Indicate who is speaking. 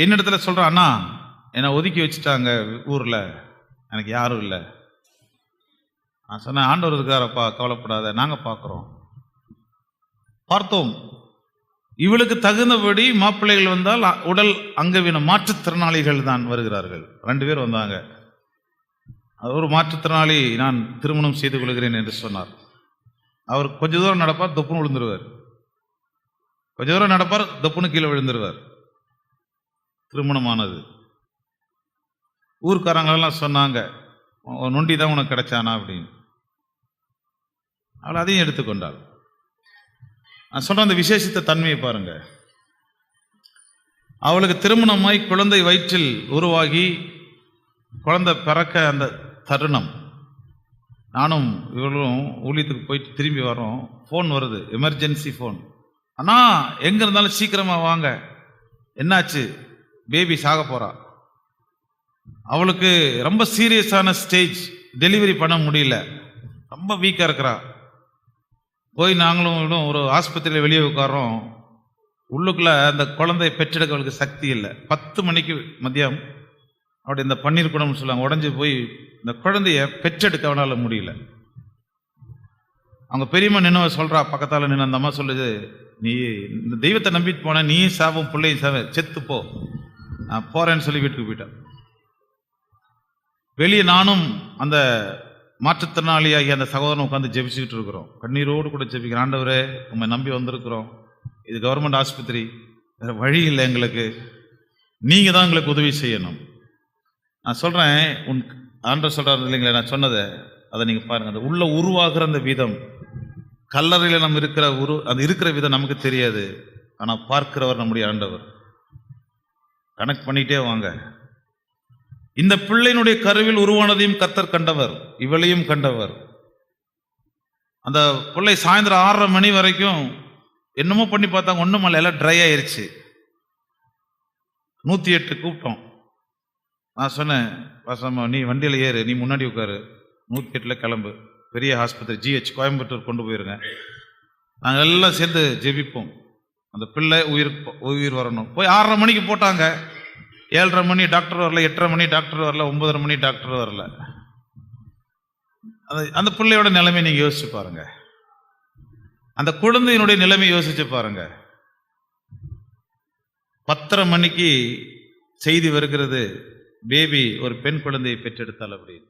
Speaker 1: என்னிடத்துல சொல்கிறான் அண்ணா என்னை ஒதுக்கி வச்சுட்டாங்க ஊரில். எனக்கு யாரும் இல்லை. நான் சொன்னேன் ஆண்டவர் இருக்காரப்பா கவலைப்படாத நாங்கள் பார்க்குறோம் பார்த்தோம். இவளுக்கு தகுந்தபடி மாப்பிள்ளைகள் வந்தால் உடல் அங்கவீன மாற்றுத்திறனாளிகள் தான் வருகிறார்கள். ரெண்டு பேர் வந்தாங்க. அது ஒரு மாற்றுத்திறனாளி நான் திருமணம் செய்து கொள்கிறேன் என்று சொன்னார். அவர் கொஞ்ச தூரம் நடப்பார் தொப்புன்னு விழுந்துருவார். கொஞ்ச தூரம் நடப்பார் தொப்புன்னு கீழே விழுந்துருவார். திருமணமானது. ஊர்க்காரங்களெல்லாம் சொன்னாங்க நொண்டி தான் உனக்கு கிடைச்சானா? அப்படின்னு. அவள் அதையும் எடுத்துக்கொண்டாள். நான் சொல்கிற அந்த விசேஷித்த தன்மையை பாருங்க. அவளுக்கு திருமணமாய் குழந்தை வயிற்றில் உருவாகி குழந்தை பிறக்க அந்த தருணம். நானும் இவளும் ஊழியத்துக்கு போயிட்டு திரும்பி வரோம் ஃபோன் வருது எமர்ஜென்சி ஃபோன் அண்ணா எங்கே இருந்தாலும் சீக்கிரமாக வாங்க. என்னாச்சு? பேபி சாக போறா. அவளுக்கு ரொம்ப சீரியஸான ஸ்டேஜ். டெலிவரி பண்ண முடியல. ரொம்ப வீக்காக இருக்கிறா. போய் நாங்களும் ஒரு ஆஸ்பத்திரியில் வெளியே உட்காரோம் உள்ளுக்குள்ள அந்த குழந்தையை பெற்றெடுக்க அவளுக்கு சக்தி இல்லை. பத்து மணிக்கு மதியம் அப்படி இந்த பன்னீர் குடம்னு சொல்லுவாங்க உடஞ்சி போய் இந்த குழந்தைய பெற்றெடுக்க அவனால் முடியல. அவங்க பெரியம்மா நின்று சொல்கிறா பக்கத்தால் நின்று அந்த அம்மா சொல்லுது நீ இந்த தெய்வத்தை நம்பிட்டு போன நீயும் சாவும் பிள்ளையும் சாவ செத்து போ. நான் போறேன்னு சொல்லி வீட்டுக்கு போயிட்டேன் வெளியே நானும் அந்த மாற்றுத்திறனாளியாகிய அந்த சகோதரன் உட்காந்து ஜெபிச்சுக்கிட்டு இருக்கிறோம். கண்ணீரோடு கூட ஜெபிக்கிறேன் ஆண்டவரே உண்மை நம்பி வந்திருக்கிறோம். இது கவர்மெண்ட் ஆஸ்பத்திரி. வேற வழி இல்லை எங்களுக்கு. நீங்க தான் எங்களுக்கு உதவி செய்யணும். நான் சொல்றேன் உன் ஆண்டவர் சொல்றாரு இல்லைங்களா நான் சொன்னதை அதை நீங்க பாருங்க. அந்த உள்ள உருவாகிற அந்த விதம் கல்லறையில் நம்ம இருக்கிற உரு அது இருக்கிற விதம் நமக்கு தெரியாது. ஆனால் பார்க்கிறவர் நம்முடைய ஆண்டவர். கணக்கு பண்ணிட்டே வாங்க. இந்த பிள்ளையினுடைய கருவில் உருவானதையும் கத்தர் கண்டவர் இவளையும் கண்டவர். அந்த பிள்ளை சாயந்தரம் ஆறரை மணி வரைக்கும் என்னமோ பண்ணி பார்த்தாங்க ஒன்றும் இல்லை எல்லாம் ட்ரை ஆயிடுச்சு நூற்றி எட்டு கூப்பிட்டோம். நான் சொன்னேன் வாசம்மா நீ வண்டியில் ஏறு நீ முன்னாடி உட்காரு. நூற்றி எட்டில் கிளம்பு. பெரிய ஆஸ்பத்திரி ஜிஹெச் கோயம்புத்தூர் கொண்டு போயிருங்க. நாங்கள் எல்லாம் சேர்ந்து ஜெபிப்போம். அந்த பிள்ளை உயிர் உயிர் வரணும். போய் ஆறரை மணிக்கு போட்டாங்க. ஏழரை மணி டாக்டர் வரல எட்டரை மணி டாக்டர் வரல ஒன்பதரை மணி டாக்டர் வரல. அந்த அந்த பிள்ளையோட நிலைமை நீங்கள் யோசிச்சு பாருங்க. அந்த குழந்தையினுடைய நிலைமை யோசிச்சு பாருங்க. பத்தரை மணிக்கு செய்தி வருகிறது பேபி ஒரு பெண் குழந்தையை பெற்றெடுத்தால் அப்படின்னு